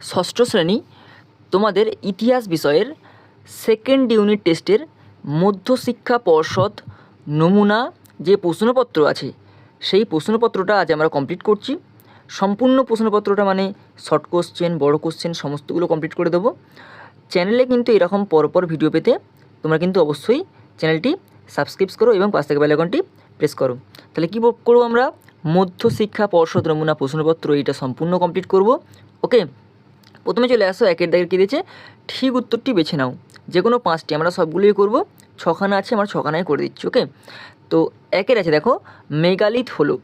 ষষ্ঠ শ্রেণি, তোমাদের ইতিহাস বিষয়ের সেকেন্ড ইউনিট টেস্টের মধ্যশিক্ষা পর্ষদ নমুনা যে প্রশ্নপত্র আছে, সেই প্রশ্নপত্রটা আজ আমরা কমপ্লিট করছি। সম্পূর্ণ প্রশ্নপত্রটা মানে শর্ট কোশ্চেন বড় কোশ্চেন সমস্তগুলো কমপ্লিট করে দেবো। চ্যানেলে কিন্তু এরকম পরপর ভিডিও পেতে তোমরা কিন্তু অবশ্যই চ্যানেলটি সাবস্ক্রাইব করো এবং পাশ থেকে বেল আইকনটি প্রেস করো। তাহলে কী করব আমরা? মধ্যশিক্ষা পর্ষদ নমুনা প্রশ্নপত্র এটা সম্পূর্ণ কমপ্লিট করব। ওকে প্রথমে চলে আসো, একের দাগের কী দিয়েছে। ঠিক উত্তরটি বেছে নাও। যে কোনো পাঁচটি, আমরা সবগুলোই করব। ছখানা আছে, আমরা ছখানায় করে দিচ্ছি, ওকে? তো একের আছে, দেখো মেগালিথ হলো।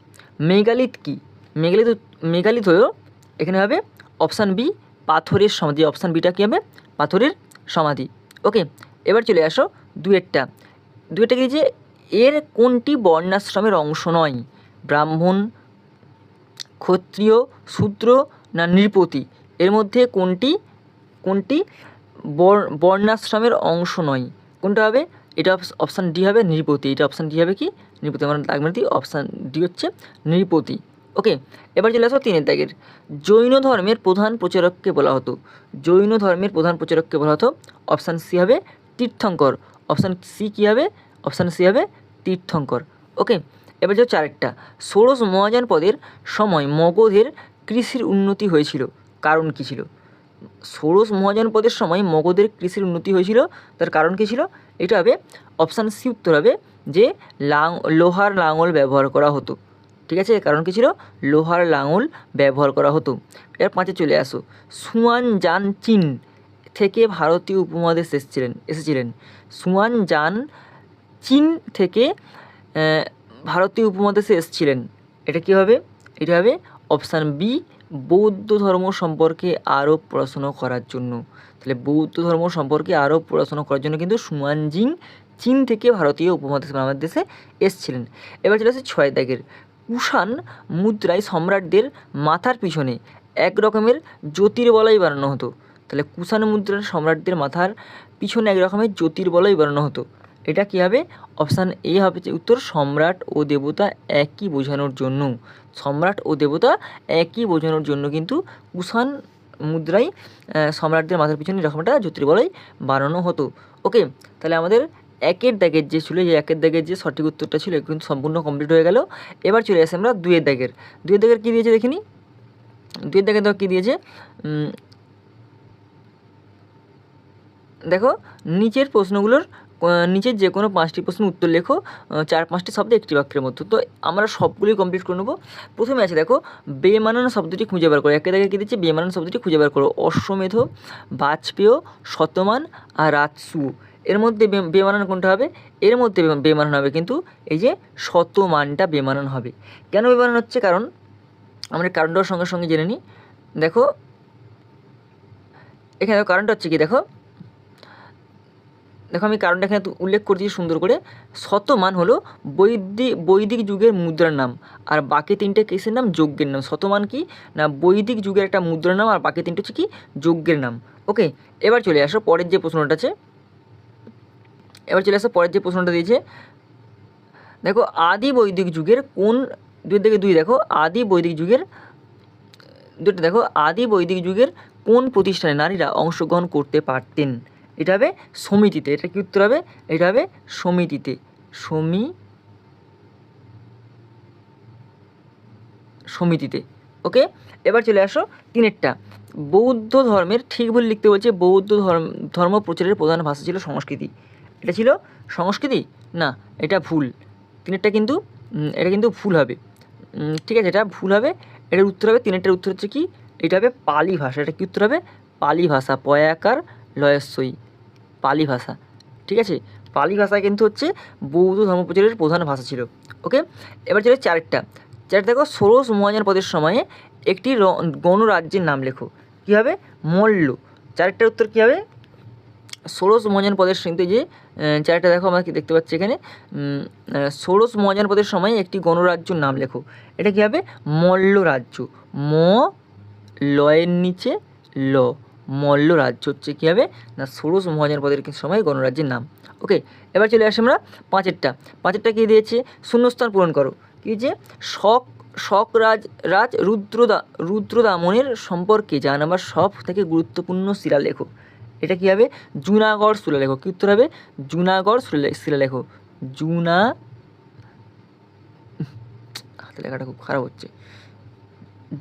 মেগালিথ কি? মেগালিথ মেগালিথ হলো, এখানে হবে অপশান বি, পাথরের সমাধি। অপশান বিটা কী হবে? পাথরের সমাধি, ওকে? এবার চলে আসো, দুয়েরটা। দুয়েরটা কি দিয়েছে? এর কোনটি বর্ণাশ্রমের অংশ নয়? ব্রাহ্মণ, ক্ষত্রিয়, শূদ্র না নৃপতি? এর মধ্যে কোনটি? কোনটি? বর- বর্ণাশ্রমের অংশ নয়। কোনটা হবে? এটা অপশান ডি হবে নৃপতি। এটা অপশান ডি হবে কি? নৃপতি। আমরা মেরে দিই অপশান ডি হচ্ছে নৃপতি। ওকে, এবার চলে আসো তিনের দাগের। জৈন ধর্মের প্রধান প্রচারককে বলা হতো। জৈন ধর্মের প্রধান প্রচারককে বলা হতো। অপশান সি হবে তীর্থঙ্কর। অপশান সি কী হবে? অপশান সি হবে তীর্থঙ্কর। ওকে, এবার যে চারেরটা। ষোড়শ মহাযান পদের সময় মগধের কৃষির উন্নতি হয়েছিল। কারণ কী ছিল? ষোড়শ মহাযান পদের সময় মগধের কৃষির উন্নতি হয়েছিল। তার কারণ কী ছিল? এটা হবে অপশান সি উত্তর হবে যে লাং লোহার লাঙল ব্যবহার করা হতো। ঠিক আছে? কারণ কী ছিল? লোহার লাঙল ব্যবহার করা হতো। এর পাঁচে চলে আসো। সুয়ান জান চীন থেকে ভারতীয় উপমহাদেশ এসেছিলেন এসেছিলেন। সুয়ান জান চীন থেকে ভারতীয় উপমহাদেশে এসেছিলেন। এটা কী হবে? এটা হবে অপশান বি বৌদ্ধ ধর্ম সম্পর্কে আরও পড়াশুনো করার জন্য। তাহলে বৌদ্ধ ধর্ম সম্পর্কে আরও পড়াশুনো করার জন্য কিন্তু সুয়ানজিং চীন থেকে ভারতীয় উপমহাদেশ আমাদের দেশে এসেছিলেন। এবার চলে আসে ছয় দাগের। কুষাণ মুদ্রায় সম্রাটদের মাথার পিছনে এক রকমের জ্যোতির্বলয় বানানো হতো। তাহলে কুষাণ মুদ্রার সম্রাটদের মাথার পিছনে এক রকমের জ্যোতির্বলয় বানানো হতো। এটা কী হবে? অপশান এ হবে যে উত্তর সম্রাট ও দেবতা একই বোঝানোর জন্য। সম্রাট ও দেবতা একই বোঝানোর জন্য কিন্তু কুষাণ মুদ্রায় আহ, সম্রাটদের মাথার পিছনে এরকম একটা জ্যোতির্বলয় বানানো হতো। ওকে তাহলে আমাদের একের দাগের যে ছিল যে একের দাগের যে সঠিক উত্তরটা ছিল কিন্তু সম্পূর্ণ কমপ্লিট হয়ে গেল। এবার চলে আসি আমরা দুয়ের দাগের। দুয়ের দাগের কী দিয়েছে দেখিনি? দুয়ের দাগের দেখো কী দিয়েছে? দেখো নিচের প্রশ্নগুলোর নিচের যে কোনো পাঁচটি প্রশ্নের উত্তর লেখো চার পাঁচটি শব্দ একটি বাক্যের মধ্যে। তো আমরা সবগুলোই কমপ্লিট করে নেব। প্রথমে আছে দেখো, বেমানান শব্দটি খুঁজে বার করো। একে দেখে কী দিচ্ছে? বেমানান শব্দটি খুঁজে বার করো। অশ্বমেধ, বাজপেয়, শতমান আর রাজসু। এর মধ্যে বেমানান কোনটা হবে? এর মধ্যে বেমানান হবে কিন্তু এই যে শতমানটা বেমানান হবে। কেন বেমানান হচ্ছে? কারণ আমরা কারণটার সঙ্গে সঙ্গে জেনে নিই। দেখো, এখানে কারণটা হচ্ছে কি? দেখো দেখো আমি কারণটা এখানে উল্লেখ করছি সুন্দর করে। শতমান হলো বৈদিক বৈদিক যুগের মুদ্রার নাম, আর বাকি তিনটে কেসের নাম? যজ্ঞের নাম। শতমান কি? না, বৈদিক যুগের একটা মুদ্রার নাম, আর বাকি তিনটে হচ্ছে কি? যজ্ঞের নাম। ওকে, এবার চলে আসো পরের যে প্রশ্নটা আছে। এবার চলে আসো পরের যে প্রশ্নটা দিয়েছে। দেখো, আদি বৈদিক যুগের কোন, দুই থেকে দুই দেখো, আদি বৈদিক যুগের, দুটো দেখো, আদি বৈদিক যুগের কোন প্রতিষ্ঠানে নারীরা অংশগ্রহণ করতে পারতেন? এটা হবে সমিতিতে, এটা কি উত্তর হবে? এটা হবে সমিতিতে। সমি, সমিতিতে। ওকে? এবার চলে আসো তিনেরটা। বৌদ্ধ ধর্মের, ঠিক ভুল লিখতে বলছে, বৌদ্ধ ধর্ম ধর্ম প্রচারের প্রধান ভাষা ছিল সংস্কৃতি। এটা ছিল সংস্কৃতি? না, এটা ভুল। তিনেরটা কিন্তু এটা কিন্তু ভুল হবে। ঠিক আছে, এটা ভুল হবে। এটার উত্তর হবে, তিনেরটার উত্তর হচ্ছে কি? এটা হবে পালি ভাষা। এটা কি উত্তর হবে? পালি ভাষা, পয়াকার লয়স্বই পালি ভাষা, ঠিক আছে? পালি ভাষা কিন্তু হচ্ছে বৌদ্ধ ধর্মপ্রচারের প্রধান ভাষা ছিল ওকে এবার চলে চারটা। চারটা দেখো, ষোড়শ মহাজন পদের সময়ে একটি গণরাজ্যের নাম লেখো। কী হবে? মল্ল। চারটার উত্তর কী হবে? ষোড়শ মহাজন পদের কিন্তু যে চারটা দেখো আমরা দেখতে পাচ্ছি এখানে ষোড়শ মহাজন পদের সময় একটি গণরাজ্যর নাম লেখো। এটা কী হবে? মল্ল রাজ্য। ম লয়ের নিচে, ল। মল্ল রাজ্য হচ্ছে কী হবে? না, ষোড়শ মহাজন পদের সময় গণরাজ্যের নাম। ওকে এবার চলে আসি আমরা পাঁচেরটা। পাঁচেরটা কী দিয়েছে? শূন্যস্থান পূরণ করো। কি যে? শক শক রাজ, রুদ্রদা, রুদ্রদামনের সম্পর্কে জানাবার সব থেকে গুরুত্বপূর্ণ শিলালেখ এটা কী হবে? জুনাগড় শিলালেখ কী উত্তর হবে? জুনাগড় শিলালে- শিলালেখ জুনা হাতে লেখাটা খুব খারাপ হচ্ছে।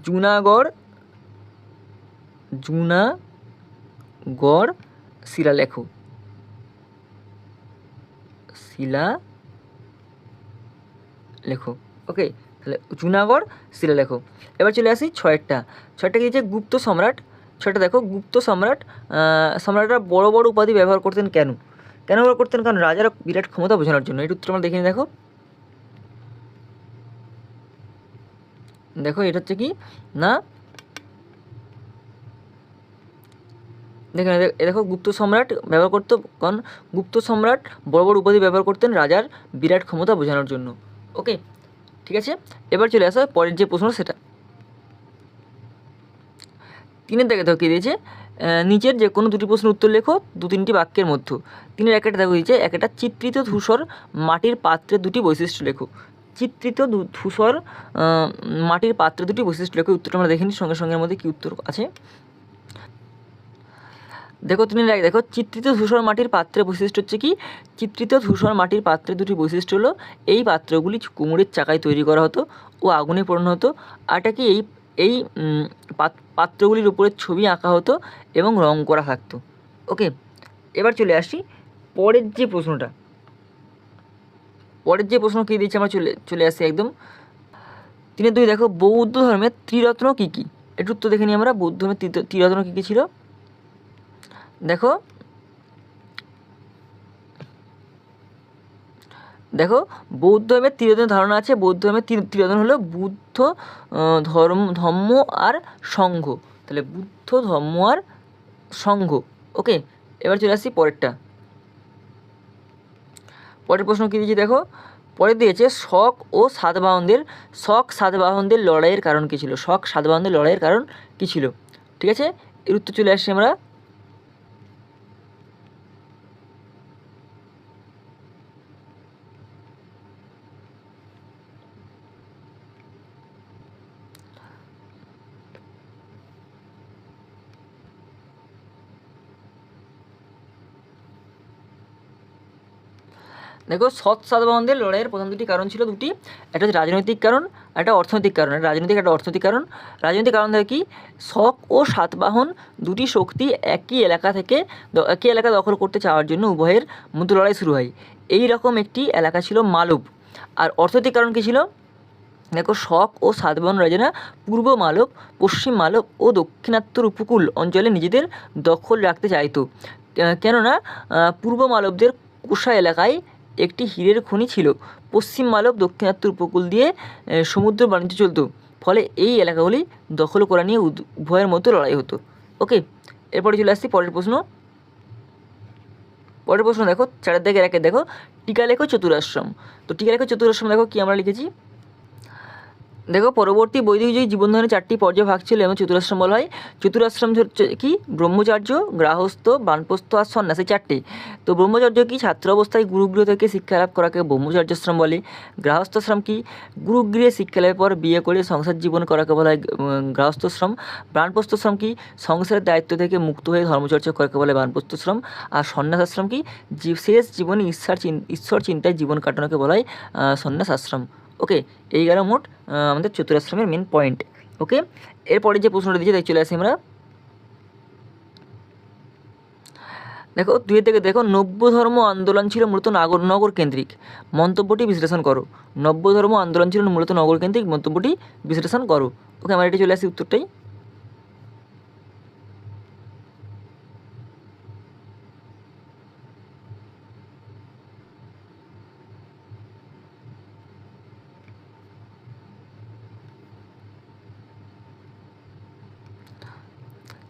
জুনাগড় জুনাগড় শিলালেখ। শিলা লেখো ওকে তাহলে জুনাগড় শিলালেখ। এবার চলে আসি ছয়েরটা। ছয়টা কি হচ্ছে গুপ্ত সম্রাট? ছয়টা দেখো, গুপ্ত সম্রাট সম্রাটরা বড় বড় উপাধি ব্যবহার করতেন কেন? কেন ব্যবহার করতেন? কারণ রাজারা বিরাট ক্ষমতা বোঝানোর জন্য। এটা উত্তর আমরা দেখে দেখো। দেখো, এটা হচ্ছে কি? না দেখেন দেখো গুপ্ত সম্রাট ব্যবহার করতো কারণ গুপ্ত সম্রাট বড় বড় উপাধি ব্যবহার করতেন রাজার বিরাট ক্ষমতা বোঝানোর জন্য। ওকে, ঠিক আছে? এবার চলে আসা পরের যে প্রশ্ন, সেটা। তিনের দেখে দেখো কী দিয়েছে? নিচের যে কোনো দুটি প্রশ্নের উত্তর লেখো, দু তিনটি বাক্যের মধ্যে। তিনের একটা দেখো দিয়েছে একটা চিত্রিত ধূসর মাটির পাত্রের দুটি বৈশিষ্ট্য লেখো। চিত্রিত ধূসর মাটির পাত্রের দুটি বৈশিষ্ট্য লেখো। উত্তরটা আমরা দেখিনি সঙ্গে সঙ্গে মধ্যে কী উত্তর আছে। দেখো তুমি দেখ, দেখো, চিত্রিত ধূসর মাটির পাত্রের বৈশিষ্ট্য হচ্ছে কি? চিত্রিত ধূসর মাটির পাত্রের দুটি বৈশিষ্ট্য হলো, এই পাত্রগুলি কুমড়ের চাকায় তৈরি করা হতো ও আগুনে পোড়ানো হতো, আর এটা কি এই এই পাত্রগুলির উপরে ছবি আঁকা হতো এবং রং করা থাকতো। ওকে, এবার চলে আসি পরের যে প্রশ্নটা। পরের যে প্রশ্ন কী দিয়েছে আমরা চলে চলে আসি একদম। তিনি দুই, দেখো, বৌদ্ধ ধর্মের ত্রিরত্ন কী কী? একটু উত্তর দেখে নিই আমরা, বৌদ্ধ ধর্মের ত্রিরত্ন কী কী ছিল? দেখো। দেখো, বৌদ্ধ ধর্মের ত্রিরোধনের ধারণা আছে। বৌদ্ধ ধর্মের ত্রি- ত্রিরোধন হলো বুদ্ধ ধর্ম ধর্ম আর সংঘ তাহলে বুদ্ধ ধর্ম আর সংঘ ওকে, এবার চলে আসি পরেরটা। পরের প্রশ্ন কী দিয়েছি দেখো? পরে দিয়েছে শক ও সাতবাহনদের, শক সাতবাহনদের লড়াইয়ের কারণ কী ছিল? শক সাতবাহনদের লড়াইয়ের কারণ কী ছিল? ঠিক আছে? এর উত্তর চলে আসছি আমরা। দেখো সৎ সাতবাহনদের লড়াইয়ের প্রধান দুটি কারণ ছিল দুটি। একটা হচ্ছে রাজনৈতিক কারণ একটা অর্থনৈতিক কারণ। রাজনৈতিক, একটা অর্থনৈতিক কারণ। রাজনৈতিক কারণ কি? শক ও সাতবাহন দুটি শক্তি একই এলাকা থেকে একই এলাকা দখল করতে চাওয়ার জন্য উভয়ের মধ্যে লড়াই শুরু হয়। এই রকম একটি এলাকা ছিল মালব। আর অর্থনৈতিক কারণ কী ছিল? দেখো শক ও সাতবাহন রাজারা পূর্ব মালব, পশ্চিম মালব ও দক্ষিণাত্তর উপকূল অঞ্চলে নিজেদের দখল রাখতে চাইতো। কেননা পূর্ব মালবদের কোষা এলাকায় একটি হীরের খনি ছিল। পশ্চিম মালব দক্ষিণাত্য উপকূল দিয়ে সমুদ্র বাণিজ্য চলতো। ফলে এই এলাকাগুলি দখল করা নিয়ে উভয়ের মধ্যে লড়াই হতো। ওকে এরপরে চলে আসছি পরের প্রশ্ন। পরের প্রশ্ন দেখো চারের দিকে একে দেখো টিকা লেখো চতুরাশ্রম। তো টিকা লেখো চতুরাশ্রম দেখো কি আমরা লিখেছি? দেখো পরবর্তী বৈদিক যুগে জীবনধারণের চারটি পর্যায়ে ভাগ ছিল এবং চতুরাশ্রম বলা হয়। চতুরাশ্রম হচ্ছে কি? ব্রহ্মচার্য গ্রাহস্থ বানপ্রস্থ আর সন্ন্যাস এই চারটে। তো ব্রহ্মচর্য কি? ছাত্র অবস্থায় গুরুগৃহ থেকে শিক্ষা লাভ করাকে ব্রহ্মচার্যাশ্রম বলে। গৃহস্থশ্রম কি? গুরুগৃহে শিক্ষা লাভের পর বিয়ে করে সংসার জীবন করাকে বলা হয় উম, গৃহস্থশ্রম। বানপ্রস্থশ্রম কি? সংসারের দায়িত্ব থেকে মুক্ত হয়ে ধর্মচর্চা করাকে বলে বানপ্রস্থশ্রম। আর সন্ন্যাস আশ্রম কি শেষ জীবনে ঈশ্বর ঈশ্বর চিন্তায় জীবন কাটানোকে বলা হয় সন্ন্যাস আশ্রম ওকে, এই গেল মোট আমাদের চতুরাশ্রমের মেন পয়েন্ট ওকে? এরপরে যে প্রশ্নটা দিয়েছে, তাই চলে আসি আমরা। দেখো, দুই থেকে দেখো, নব্য ধর্ম আন্দোলন ছিল মূলত নাগর, নগর কেন্দ্রিক। মন্তব্যটি বিশ্লেষণ করো। নব্য ধর্ম আন্দোলন ছিল মূলত নগর কেন্দ্রিক, মন্তব্যটি বিশ্লেষণ করো। ওকে, আমার এটা চলে আসি উত্তরটাই।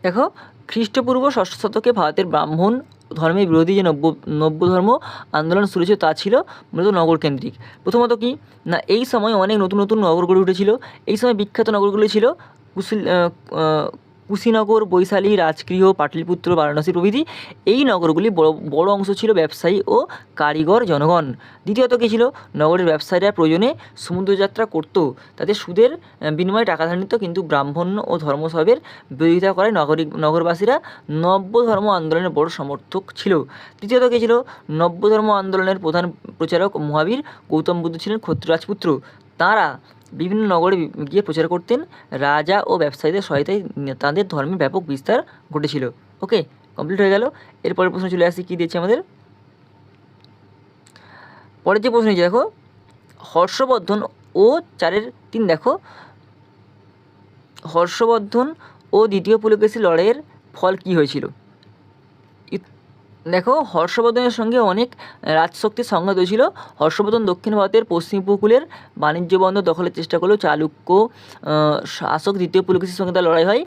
দেখো, খ্রিস্টপূর্ব ষষ্ঠ শতকে ভারতের ব্রাহ্মণ ধর্মের বিরোধী যে নব্য নব্য ধর্ম আন্দোলন শুরু হয়েছে তা ছিল মূলত নগরকেন্দ্রিক। প্রথমত কি? না, এই সময় অনেক নতুন নতুন নগর গড়ে উঠেছিল। এই সময় বিখ্যাত নগরগুলি ছিল কুশিল কুশীনগর, বৈশালী, রাজগৃহ, পাটলিপুত্র, বারাণসী প্রভৃতি, এই নগরগুলি বড় বড় অংশ ছিল ব্যবসায়ী ও কারিগর জনগণ। দ্বিতীয়ত কী ছিল? নগরের ব্যবসায়ীরা প্রয়োজনে সমুদ্রযাত্রা করত। তাদের সুদের বিনিময়ে টাকা ধার নিত, কিন্তু ব্রাহ্মণ্য ও ধর্মসভের বিরোধিতা করে নগরিক নগরবাসীরা নব্য ধর্ম আন্দোলনের বড় সমর্থক ছিল। তৃতীয়ত কী ছিল? নব্য ধর্ম আন্দোলনের প্রধান প্রচারক মহাবীর গৌতম বুদ্ধ ছিলেন ক্ষত্রিয় রাজপুত্র তাঁরা বিভিন্ন নগরে গিয়ে প্রচার করতেন। রাজা ও ব্যবসায়ীদের সহায়তায় তাদের ধর্মে ব্যাপক বিস্তার ঘটেছিল। ওকে কমপ্লিট হয়ে গেল। এরপরের প্রশ্ন চলে আসি, কী দিয়েছে আমাদের? পরের যে প্রশ্ন দেখো। হর্ষবর্ধন ও চারের তিন, দেখো। হর্ষবর্ধন ও দ্বিতীয় পুলকেশী লড়াইয়ের ফল কী হয়েছিল? দেখো, হর্ষবর্ধনের সঙ্গে অনেক রাজশক্তির সংঘাত হয়েছিল। হর্ষবর্ধন দক্ষিণ ভারতের পশ্চিম উপকূলের বাণিজ্য বন্দর দখলের চেষ্টা করলেও চালুক্য শাসক দ্বিতীয় পুলকেশীর সঙ্গে তার লড়াই হয়।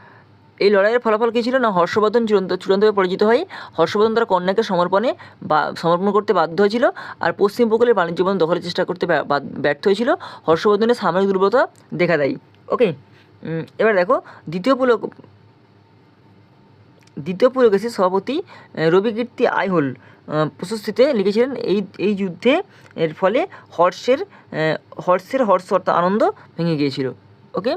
এই লড়াইয়ের ফলাফল কী ছিল না হর্ষবর্ধন চূড়ান্ত, চূড়ান্তভাবে পরাজিত হয়? হর্ষবর্ধন তার কন্যাকে সমর্পণে বা, সমর্পণ করতে বাধ্য হয়েছিল আর পশ্চিম উপকূলের বাণিজ্য বন্দর দখলের চেষ্টা করতে ব্যর্থ হয়েছিল। হর্ষবর্ধনের সামরিক দুর্বলতা দেখা দেয়। ওকে এবার দেখো, দ্বিতীয় পুলক দ্বিতীয় পুলকেশীর সভাপতি রবিকীর্তি আইহোল প্রশস্তিতে লিখেছিলেন এই এই যুদ্ধে এর ফলে হর্ষের হর্ষের হর্ষ অর্থাৎ আনন্দ ভেঙে গিয়েছিল। ওকে?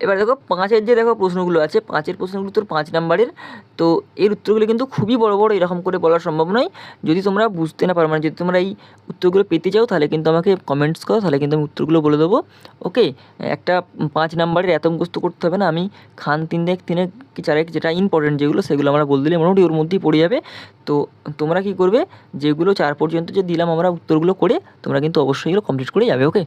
এবার দেখো পাঁচের যে দেখো প্রশ্নগুলো আছে, পাঁচের প্রশ্নগুলো তোর পাঁচ নাম্বারের। তো এর উত্তরগুলো কিন্তু খুবই বড় বড়, এরকম করে বলা সম্ভব নয়। যদি তোমরা বুঝতে না পারো মানে যদি তোমরা এই উত্তরগুলো পেতে চাও, তাহলে কিন্তু আমাকে কমেন্টস করো, তাহলে কিন্তু আমি উত্তরগুলো বলে দেবো। ওকে একটা পাঁচ নাম্বারের এত মুখস্থ করতে হবে না, আমি খান তিন দেখ তিনে কি চারেক যেটা ইম্পর্টেন্ট যেগুলো, সেগুলো আমরা বলে দিলে মোটামুটি ওর মধ্যেই পড়ে যাবে। তো তোমরা কি করবে, যেগুলো চার পর্যন্ত যে দিলাম আমরা উত্তরগুলো করে, তোমরা কিন্তু অবশ্যই এগুলো কমপ্লিট করে যাবে ওকে